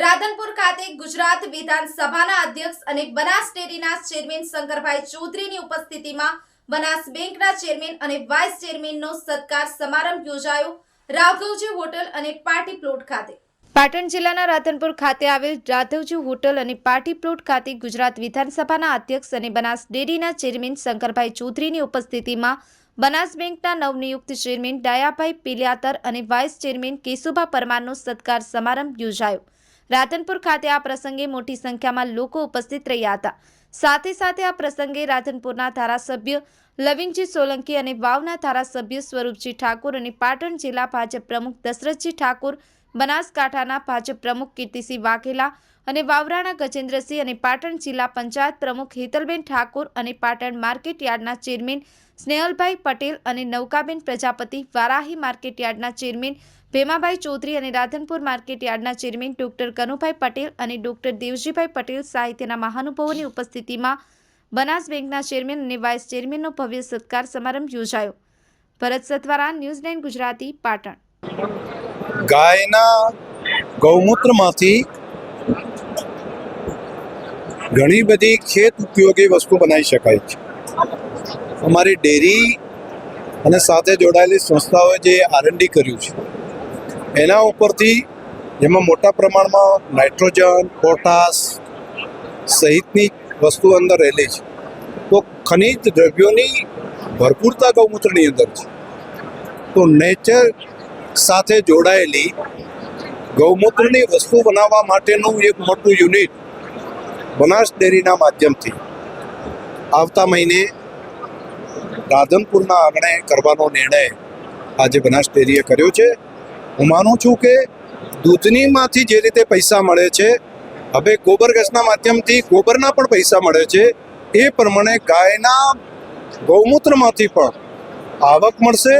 રાધનપુર ખાતે ગુજરાત વિધાનસભાના અધ્યક્ષ અને બનાસ ડેરીના ચેરમેન શંકરભાઈ ચૌધરીની ઉપસ્થિતિમાં બનાસ બેંકના ચેરમેન અને વાઇસ ચેરમેનનો સત્કાર સમારંભ યોજાયો. રાઘવજી હોટલ અને પાર્ટી પ્લોટ ખાતે. પાટણ જિલ્લાના રાધનપુર ખાતે આવેલ રાધવજી હોટલ અને પાર્ટી પ્લોટ ખાતે ગુજરાત વિધાનસભાના અધ્યક્ષ અને બનાસ ડેરીના ચેરમેન શંકરભાઈ ચૌધરીની ઉપસ્થિતિમાં બનાસ બેંકના નવનિયુક્ત ચેરમેન ડાયાભાઈ પિલિયાતર અને વાઇસ ચેરમેન કેશુભા પરમારનો સત્કાર સમારંભ યોજાયો. રાધનપુર ખાતે આ પ્રસંગે મોટી સંખ્યામાં લોકો ઉપસ્થિત રહ્યા હતા. સાથે સાથે આ પ્રસંગે રાધનપુરના ધારાસભ્ય લવિંગજી સોલંકી અને વાવના ધારાસભ્ય સ્વરૂપજી ઠાકોર અને પાટણ જિલ્લા ભાજપ પ્રમુખ દશરથજી ઠાકોર બનાસકાંઠાના ભાજપ પ્રમુખ કીર્તિસિંહ વાઘેલા અને વાવરાના ગજેન્દ્રસિંહ અને પાટણ જિલ્લા પંચાયત પ્રમુખ હેતલબેન ઠાકોર અને પાટણ માર્કેટ યાર્ડના ચેરમેન સ્નેહલભાઈ પટેલ અને નૌકાબેન પ્રજાપતિ, વારાહી માર્કેટ યાર્ડના ચેરમેન ભેમાભાઈ ચૌધરી અને રાધનપુર માર્કેટ યાર્ડના ચેરમેન ડોક્ટર કનુભાઈ પટેલ અને ડોક્ટર દેવજીભાઈ પટેલ સાહિત્યના મહાનુભાવોની ઉપસ્થિતિમાં બનાસ બેંકના ચેરમેન અને વાઇસ ચેરમેનનો ભવ્ય સત્કાર સમારંભ યોજાયો. Bharat Satvara news nine Gujarati, Patan. ગાયના ગૌમૂત્રમાંથી ઘણી બધી ખેત ઉપયોગી વસ્તુ બનાવી શકાય છે. અમારી ડેરી અને સાથે જોડાયેલી સંસ્થાઓએ જે આરએનડી કર્યું છે, એના ઉપરથી જેમાં મોટા પ્રમાણમાં નાઇટ્રોજન, પોટાશ સહિતની વસ્તુ અંદર રહેલી છે. તો ખનિજ દ્રવ્યોની ભરપૂરતા ગૌમૂત્રની અંદર છે. તો નેચર સાથે જોડાયેલી ગૌમૂત્રની વસ્તુ બનાવવા માટેનું એક મોટું યુનિટ બનાસ ડેરીના માધ્યમથી આવતા મહિને રાધનપુરના આંગણે કરવાનો નિર્ણય આજે બનાસ ડેરીએ કર્યો છે. હું માનું છું કે દૂધનીમાંથી જે રીતે પૈસા મળે છે, હવે ગોબર ગેસના માધ્યમથી ગોબરના પણ પૈસા મળે છે. એ પ્રમાણે ગાયના ગૌમૂત્રમાંથી પણ આવક મળશે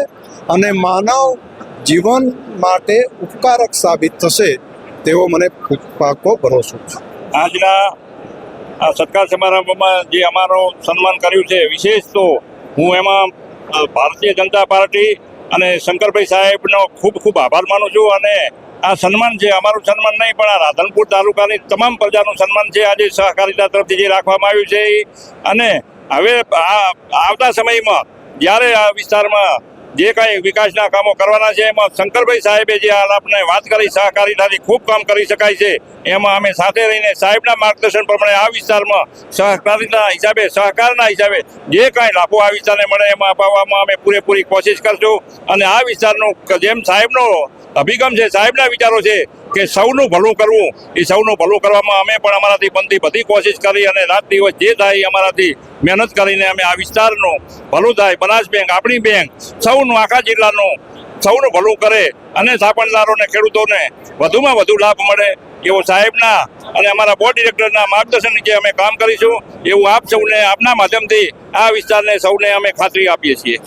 અને માનવ જીવન માટે ઉપકારક સાબિત થશે તેવો મને પાકો ભરોસો છે. આજના આ સત્કાર સમારંભમાં જે અમારો સન્માન કર્યું છે, વિશેષ તો હું એમાં ભારતીય જનતા પાર્ટી અને શંકરભાઈ સાહેબનો ખૂબ ખૂબ આભાર માનું છું અને આ સન્માન છે અમારું સન્માન નહીં, પણ આ રાધનપુર તાલુકાની તમામ પ્રજાનું સન્માન છે આજે સહકારિતા તરફથી જે રાખવામાં આવ્યું છે અને હવે આ, આવતા સમયમાં જ્યારે આ વિસ્તારમાં જે કાંઈ વિકાસના કામો કરવાના છે, એમાં શંકરભાઈ સાહેબે જે હાલ આપણે વાત કરી, સહકારિતાથી ખૂબ કામ કરી શકાય છે, એમાં અમે સાથે રહીને સાહેબના માર્ગદર્શન પ્રમાણે આ વિસ્તારમાં સહકારિતા હિસાબે, સહકારના હિસાબે જે કાંઈ લાભો આ વિસ્તારને મળે, એમાં અપાવવામાં અમે પૂરેપૂરી કોશિશ કરશું. અને આ વિસ્તારનું જેમ સાહેબનો અભિગમ છે, સાહેબના વિચારો છે કે સૌનું ભલું કરવું, એ સૌનું ભલું કરવામાં અમે પણ અમારાથી બનતી બધી કોશિશ કરી અને રાત દિવસ જે થાય અમારાથી મહેનત કરીને અમે આ વિસ્તારનું ભલું થાય. બનાસ બેંક, આપણી બેંક, સૌનું, આખા જિલ્લાનું સૌનું ભલું કરે અને સાપણદારોને ખેડૂતોને વધુમાં વધુ લાભ મળે એવો સાહેબના અને અમારા બોર્ડ ડિરેક્ટરના માર્ગદર્શન નીચે અમે કામ કરીશું. એવું આપ સૌને આપના માધ્યમથી આ વિસ્તારને સૌને અમે ખાતરી આપીએ છીએ.